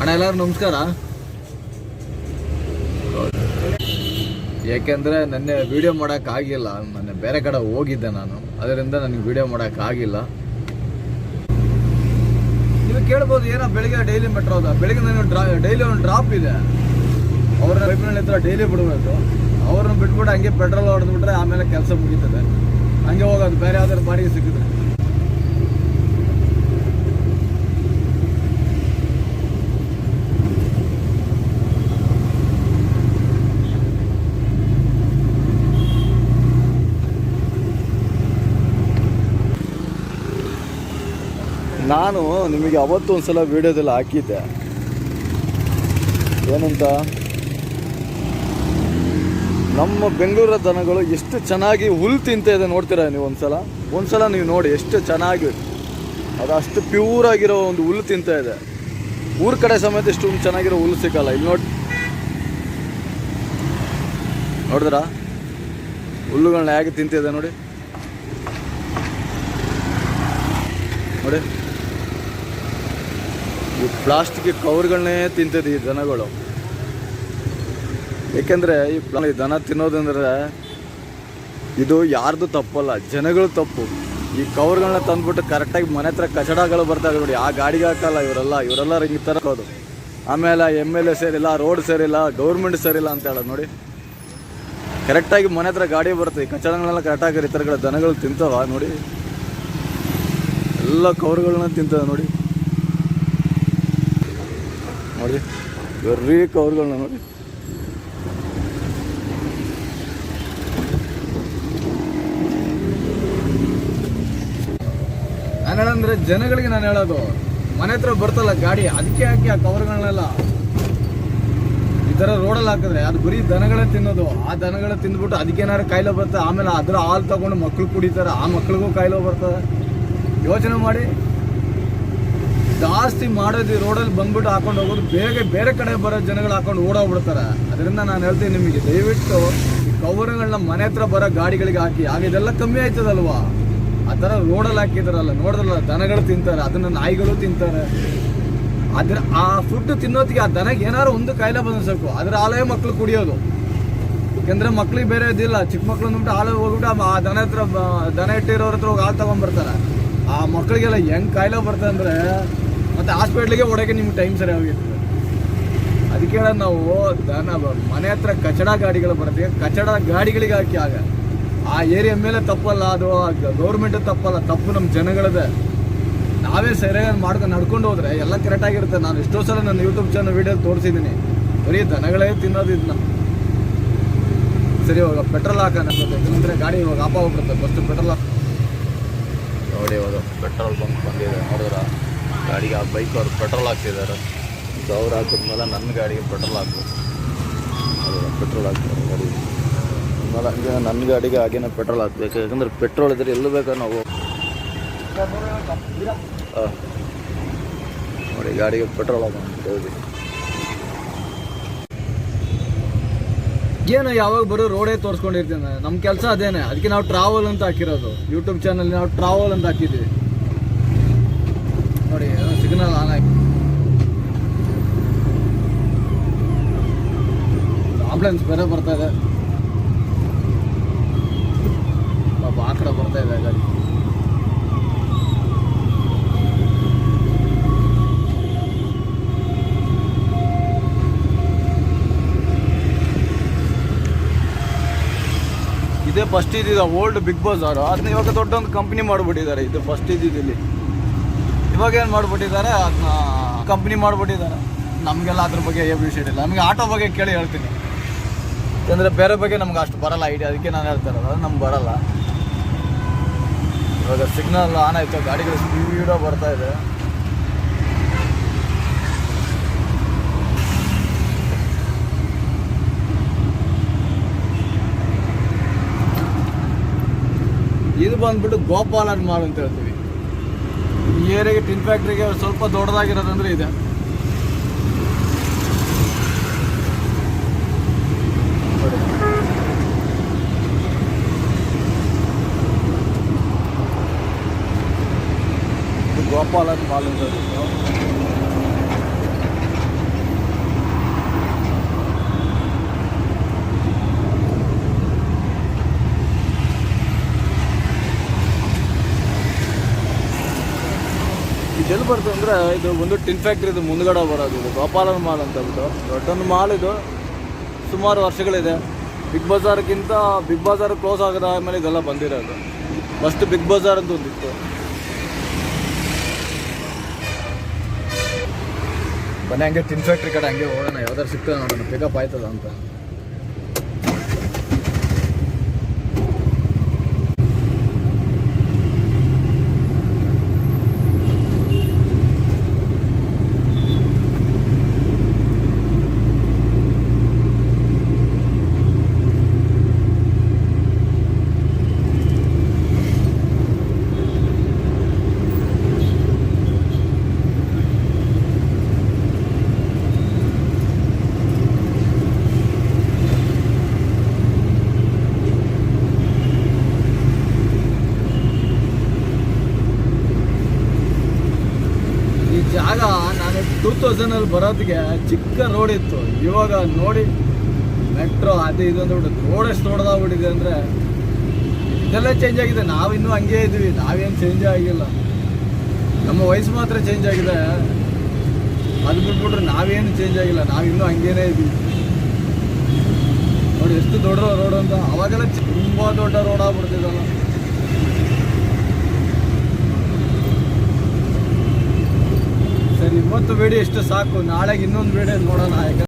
ಅಣ್ಣ, ಎಲ್ಲರೂ ನಮಸ್ಕಾರ? ಯಾಕೆಂದ್ರೆ ನೆನ್ನೆ ವಿಡಿಯೋ ಮಾಡೋಕ್ಕಾಗಿಲ್ಲ ಮೊನ್ನೆ ಬೇರೆ ಕಡೆ ಹೋಗಿದ್ದೆ ನಾನು. ಅದರಿಂದ ನನಗೆ ವಿಡಿಯೋ ಮಾಡೋಕ್ಕಾಗಿಲ್ಲ ನೀವು ಕೇಳ್ಬೋದು, ಏನೋ ಬೆಳಿಗ್ಗೆ ಡೈಲಿ ಮೆಟ್ರೋದ ಬೆಳಿಗ್ಗೆ ನಾನು ಡ್ರಾ ಡೈಲಿ ಒಂದು ಡ್ರಾಪ್ ಇದೆ. ಅವ್ರನ್ನ ಪೈಪ್ನಲ್ಲಿ ಹತ್ರ ಡೈಲಿ ಬಿಡಬೇಕು ಅವ್ರನ್ನ ಬಿಟ್ಬಿಟ್ಟು ಹಂಗೆ ಪೆಟ್ರೋಲ್ ಹೊಡೆದ್ಬಿಟ್ರೆ ಆಮೇಲೆ ಕೆಲಸ ಮುಗೀತದೆ. ಹಂಗೆ ಹೋಗೋದು. ಬೇರೆ ಯಾವ್ದಾದ್ರು ಬಾಡಿಗೆ ಸಿಕ್ಕಿದ್ರೆ. ನಾನು ನಿಮಗೆ ಅವತ್ತು ಒಂದ್ಸಲ ವಿಡಿಯೋದಲ್ಲಿ ಹಾಕಿದ್ದೆ. ಏನಂತ? ನಮ್ಮ ಬೆಂಗಳೂರ ದನಗಳು ಎಷ್ಟು ಚೆನ್ನಾಗಿ ಹುಲ್ ತಿಂತ ಇದೆ ನೋಡ್ತೀರಾ ನೀವು ಒಂದ್ಸಲ? ಒಂದ್ಸಲ ನೀವು ನೋಡಿ ಎಷ್ಟು ಚೆನ್ನಾಗಿ. ಅದು ಅಷ್ಟು ಪ್ಯೂರ್ ಆಗಿರೋ ಒಂದು ಹುಲ್ಲು ತಿಂತ ಇದೆ. ಊರ ಕಡೆ ಸಮೇತ ಇಷ್ಟು ಚೆನ್ನಾಗಿರೋ ಹುಲ್ಲು ಸಿಕ್ಕಲ್ಲ ಇಲ್ಲಿ ನೋಡಿ ನೋಡಿದ್ರಾ? ಹುಲ್ಲುಗಳನ್ನ ಹೇಗೆ ತಿಂತಿದೆ ನೋಡಿ. ನೋಡಿ. ಈ ಪ್ಲಾಸ್ಟಿಕ್ ಕವರ್ಗಳನ್ನೇ ತಿಂತದೆ ಈ ದನಗಳು. ಏಕೆಂದರೆ ಈ ಪ್ಲಾ- ಈ ದನ ತಿನ್ನೋದಂದ್ರೆ ಇದು ಯಾರ್ದು ತಪ್ಪಲ್ಲ, ಜನಗಳು ತಪ್ಪು. ಈ ಕವರ್ಗಳನ್ನ ತಂದ್ಬಿಟ್ಟು ಕರೆಕ್ಟಾಗಿ ಮನೆ ಹತ್ರ ಕಚಡಗಳು ಬರ್ತಾವೆ ನೋಡಿ, ಆ ಗಾಡಿಗೆ ಹಾಕಲ್ಲ ಇವರೆಲ್ಲ ಇವರೆಲ್ಲ ಹಿಂಗೆ ತರಕೋದು ಆಮೇಲೆ ಎಂ ಎಲ್ ಎ ಸೇರಿಲ್ಲ ರೋಡ್ ಸೇರಿಲ್ಲ ಗೌರ್ಮೆಂಟ್ ಸೇರಿಲ್ಲ ಅಂತ ಹೇಳೋದು ನೋಡಿ. ಕರೆಕ್ಟಾಗಿ ಮನೆ ಹತ್ರ ಗಾಡಿ ಬರುತ್ತೆ, ಈ ಕಚಡಗಳನ್ನೆಲ್ಲ ಕರೆಕ್ಟಾಗಿ ಈ ಥರಗಳ ದನಗಳು ತಿಂತಾವ ನೋಡಿ. ಎಲ್ಲ ಕವರ್ಗಳನ್ನ ತಿಂತವೆ ನೋಡಿ. ನೋಡಿ. ಬರ್ರಿ ಕವರ್ಗಳನ್ನ ನೋಡಿ. ನಾನು ಹೇಳಂದ್ರೆ ಜನಗಳಿಗೆ ನಾನು ಹೇಳೋದು, ಮನೆ ಹತ್ರ ಬರ್ತಲ್ಲ ಗಾಡಿ, ಅದಕ್ಕೆ ಹಾಕಿ ಆ ಕವರ್ಗಳನ್ನೆಲ್ಲ. ಈ ಥರ ರೋಡಲ್ಲಿ ಹಾಕಿದ್ರೆ ಅದು ಬರೀ ದನಗಳೇ ತಿನ್ನೋದು. ಆ ದನಗಳೇ ತಿಂದ್ಬಿಟ್ಟು ಅದಕ್ಕೇನಾದ್ರು ಕಾಯಿಲೆ ಬರ್ತದೆ ಆಮೇಲೆ ಅದ್ರ ಹಾಲು ತಗೊಂಡು ಮಕ್ಕಳು ಕುಡಿತಾರೆ, ಆ ಮಕ್ಳಿಗೂ ಕಾಯಿಲೆ ಬರ್ತದೆ. ಯೋಚನೆ ಮಾಡಿ. ಜಾಸ್ತಿ ಮಾಡೋದು ರೋಡಲ್ಲಿ ಬಂದ್ಬಿಟ್ಟು ಹಾಕೊಂಡು ಹೋಗೋದು, ಬೇಗ ಬೇರೆ ಕಡೆ ಬರೋ ಜನಗಳು ಹಾಕೊಂಡು ಓಡೋಗ್ಬಿಡ್ತಾರೆ ಅದರಿಂದ ನಾನು ಹೇಳ್ತೀನಿ ನಿಮಗೆ, ದಯವಿಟ್ಟು ಈ ಕವರ್ಗಳನ್ನ ಮನೆ ಹತ್ರ ಬರೋ ಗಾಡಿಗಳಿಗೆ ಹಾಕಿ. ಆಗ ಇದೆಲ್ಲ ಕಮ್ಮಿ ಆಯ್ತದಲ್ವಾ? ಆ ಥರ ರೋಡಲ್ಲಿ ಹಾಕಿದಾರಲ್ಲ, ನೋಡಿದ್ರಲ್ಲ, ದನಗಳು ತಿಂತಾರೆ, ಅದನ್ನು ನಾಯಿಗಳು ತಿಂತಾರೆ. ಅದ್ರ ಆ ಫುಡ್ ತಿನ್ನೋತಿಗೆ ಆ ದನಗೆ ಏನಾದ್ರು ಒಂದು ಕಾಯಿಲೆ ಬಂದ ಸಾಕು. ಅದರ ಆಲಯ ಮಕ್ಕಳು ಕುಡಿಯೋದು. ಯಾಕೆಂದ್ರೆ ಮಕ್ಳಿಗೆ ಬೇರೆ ಇದಿಲ್ಲ ಚಿಕ್ಕ ಮಕ್ಳು ಅಂದ್ಬಿಟ್ಟು ಹಾಲು ಹೋಗ್ಬಿಟ್ಟು ಆ ದನ ಹತ್ರ ದನ ಇಟ್ಟಿರೋರ ಹತ್ರ ಹೋಗಿ ಹಾಲು ತಗೊಂಡ್ಬರ್ತಾರೆ ಆ ಮಕ್ಳಿಗೆಲ್ಲ ಹೆಂಗ್ ಕಾಯಿಲೆ ಬರ್ತದೆ ಅಂದ್ರೆ ಮತ್ತೆ ಹಾಸ್ಪಿಟ್ಲಿಗೆ ಓಡಕ್ಕೆ ನಿಮ್ಗೆ ಟೈಮ್ ಸರಿ ಆಗಿರ್ತದೆ ಅದಕ್ಕೆ ನಾವು ದನ ಮನೆ ಹತ್ರ ಕಚಡ ಗಾಡಿಗಳು ಬರುತ್ತೆ. ಕಚಡ ಗಾಡಿಗಳಿಗೆ ಹಾಕಿ ಆಗ. ಆ ಏರಿಯಾ ಮೇಲೆ ತಪ್ಪಲ್ಲ, ಅದು ಗೌರ್ಮೆಂಟ್ ತಪ್ಪಲ್ಲ, ತಪ್ಪು ನಮ್ಮ ಜನಗಳದೆ. ನಾವೇ ಸರಿಯಾಗಿ ಮಾಡ್ಕೊಂಡು ನಡ್ಕೊಂಡು ಹೋದ್ರೆ ಎಲ್ಲ ಕರೆಕ್ಟಾಗಿರುತ್ತೆ ನಾನು ಎಷ್ಟೋ ಸಲ ನನ್ನ ಯೂಟ್ಯೂಬ್ ಚಾನಲ್ ವೀಡಿಯೋ ತೋರಿಸಿದ್ದೀನಿ. ಬರೀ ದನಗಳೇ ತಿನ್ನೋದು ಇದನ್ನ ಸರಿ, ಇವಾಗ ಪೆಟ್ರೋಲ್ ಹಾಕೋಣ ಗಾಡಿ ಇವಾಗ ಆಪ ಹೋಗ್ಬಿಡುತ್ತೆ ಫಸ್ಟ್ ಪೆಟ್ರೋಲ್ ನೋಡಿ ಇವಾಗ ಪೆಟ್ರೋಲ್ ಬಂಕ್ ಬಂದಿದೆ. ನೋಡಿದ್ರ? ಗಾಡಿಗೆ ಆ ಬೈಕ್ ಅವ್ರು ಪೆಟ್ರೋಲ್ ಹಾಕ್ತಿದ್ದಾರೆ. ಸೊ ಅವ್ರು ಹಾಕಿದ್ಮೇಲೆ ನನ್ನ ಗಾಡಿಗೆ ಪೆಟ್ರೋಲ್ ಹಾಕ್ಬೇಕು. ಅದು ಪೆಟ್ರೋಲ್ ಹಾಕ್ತಾರೆ ಗಾಡಿ. ಆಮೇಲೆ ನನ್ನ ಗಾಡಿಗೆ ಹಾಗೇನೆ ಪೆಟ್ರೋಲ್ ಹಾಕ್ಬೇಕು. ಯಾಕಂದ್ರೆ ಪೆಟ್ರೋಲ್ ಇದ್ರೆ ಎಲ್ಲೂ ಬೇಕಾ ನಾವು. ನೋಡಿ, ಗಾಡಿಗೆ ಪೆಟ್ರೋಲ್ ಹಾಕಿ ಏನು, ಯಾವಾಗ ಬರೋ ರೋಡೇ ತೋರಿಸ್ಕೊಂಡಿರ್ತೀನಿ. ನಮ್ಮ ಕೆಲಸ ಅದೇನೆ. ಅದಕ್ಕೆ ನಾವು ಟ್ರಾವೆಲ್ ಅಂತ ಹಾಕಿರೋದು. ಯೂಟ್ಯೂಬ್ ಚಾನಲ್ ನಾವು ಟ್ರಾವೆಲ್ ಅಂತ ಹಾಕಿದ್ದೀವಿ. ನೋಡಿ ಸಿಗ್ನಲ್ ಆನ್ ಆಗಿ ಆಂಬುಲೆನ್ಸ್ ಬೇರೆ ಬರ್ತಾ ಇದೆ. ಪಾಪ ಆ ಕಡೆ ಬರ್ತಾ ಇದೆ ಗಾಡಿ. ಇದೇ ಫಸ್ಟ್ ಇದ್ದಿದ್ದು ಓಲ್ಡ್ ಬಿಗ್ ಬಾಸ್ ಅವರು. ಅದನ್ನ ಇವಾಗ ದೊಡ್ಡ ಒಂದು ಕಂಪ್ನಿ ಮಾಡಿಬಿಟ್ಟಿದ್ದಾರೆ. ಇದು ಫಸ್ಟ್ ಇದ್ದಿದ್ದು ಇಲ್ಲಿ ಇವಾಗ ಏನು ಮಾಡಿಬಿಟ್ಟಿದ್ದಾರೆ ಅದನ್ನ ಕಂಪ್ನಿ ಮಾಡಿಬಿಟ್ಟಿದ್ದಾರೆ. ನಮಗೆಲ್ಲ ಅದ್ರ ಬಗ್ಗೆ ಬಿ ಇಲ್ಲ. ನಮಗೆ ಆಟೋ ಬಗ್ಗೆ ಕೇಳಿ ಹೇಳ್ತೀನಿ. ಯಾಕಂದರೆ ಬೇರೆ ಬಗ್ಗೆ ನಮ್ಗೆ ಅಷ್ಟು ಬರಲ್ಲ ಐಡಿಯಾ ಅದಕ್ಕೆ ನಾನು ಹೇಳ್ತಾ ಇರೋದು ನಮ್ಗೆ ಬರಲ್ಲ. ಇವಾಗ ಸಿಗ್ನಲ್ ಆನ್ ಆಯಿತು, ಗಾಡಿಗಳು ಸ್ಪೀಡಾಗಿ ಬರ್ತಾ ಇದೆ. ಇದು ಬಂದ್ಬಿಟ್ಟು ಗೋಪಾಲನ್ ಮಾಲ್ ಅಂತ ಹೇಳ್ತೀವಿ. ಏರಿಯಾಗೆ ಟಿನ್ ಫ್ಯಾಕ್ಟ್ರಿಗೆ ಸ್ವಲ್ಪ ದೊಡ್ಡದಾಗಿರೋದಂದ್ರೆ ಇದೆ. ಗೋಪಾಲನ್ ಮಾಲ್ ಅಂತ ಹೇಳ್ತೀವಿ ಎಲ್ಲಿ ಬರ್ತದೆ ಅಂದರೆ ಇದು ಒಂದು ಟಿನ್ ಫ್ಯಾಕ್ಟ್ರಿದು ಮುಂದ್ಗಡೆ ಬರೋದು, ಇದು ಗೋಪಾಲನ್ ಮಾಲ್ ಅಂತ ಬಿಟ್ಟು ದೊಡ್ಡೊಂದು ಮಾಲ್ ಇದು. ಸುಮಾರು ವರ್ಷಗಳಿದೆ. ಬಿಗ್ ಬಜಾರ್ಗಿಂತ ಬಿಗ್ ಬಜಾರ್ ಕ್ಲೋಸ್ ಆಗದ ಆಮೇಲೆ ಇದೆಲ್ಲ ಬಂದಿರೋದು. ಫಸ್ಟ್ ಬಿಗ್ ಬಜಾರ್ ಅಂತ ಒಂದಿತ್ತು. ಬನ್ನಿ, ಹಂಗೆ ಟಿನ್ ಫ್ಯಾಕ್ಟ್ರಿ ಕಡೆ ಹಂಗೆ ಹೋಗೋಣ. ಯಾವ್ದಾರು ಸಿಗ್ತದೆ ನೋಡೋಣ. ಪಿಕಪ್ ಆಯ್ತದ ಅಂತ ಈ ಜಾಗ ನಾನು ಟೂ ತೌಸಂಡಲ್ಲಿ ಬರೋದಕ್ಕೆ ಚಿಕ್ಕ ರೋಡ್ ಇತ್ತು. ಇವಾಗ ನೋಡಿ ಮೆಟ್ರೋ ಅದು ಇದು ಅಂದ್ಬಿಟ್ಟು ರೋಡ್ ಎಷ್ಟು ದೊಡ್ಡದಾಗ್ಬಿಟ್ಟಿದೆ ಅಂದರೆ ಇದೆಲ್ಲ ಚೇಂಜ್ ಆಗಿದೆ. ನಾವಿನ್ನೂ ಹಂಗೆ ಇದ್ದೀವಿ ನಾವೇನು ಚೇಂಜ್ ಆಗಿಲ್ಲ. ನಮ್ಮ ವಯಸ್ಸು ಮಾತ್ರ ಚೇಂಜ್ ಆಗಿದೆ. ಅದು ಬಿಟ್ಬಿಟ್ರೆ ನಾವೇನು ಚೇಂಜ್ ಆಗಿಲ್ಲ. ನಾವಿನ್ನೂ ಹಂಗೇನೇ ಇದ್ದೀವಿ ನೋಡಿ, ಎಷ್ಟು ದೊಡ್ಡ ರೋಡ್ ಅಂತ. ಅವಾಗೆಲ್ಲ ತುಂಬ ದೊಡ್ಡ ರೋಡ್ ಆಗ್ಬಿಡ್ತಿದ್ದಲ್ಲ ಇವತ್ತು ಬೇಡಿ ಎಷ್ಟು ಸಾಕು. ನಾಳೆಗೆ ಇನ್ನೊಂದು ವಿಡಿಯೋ ನೋಡೋಣ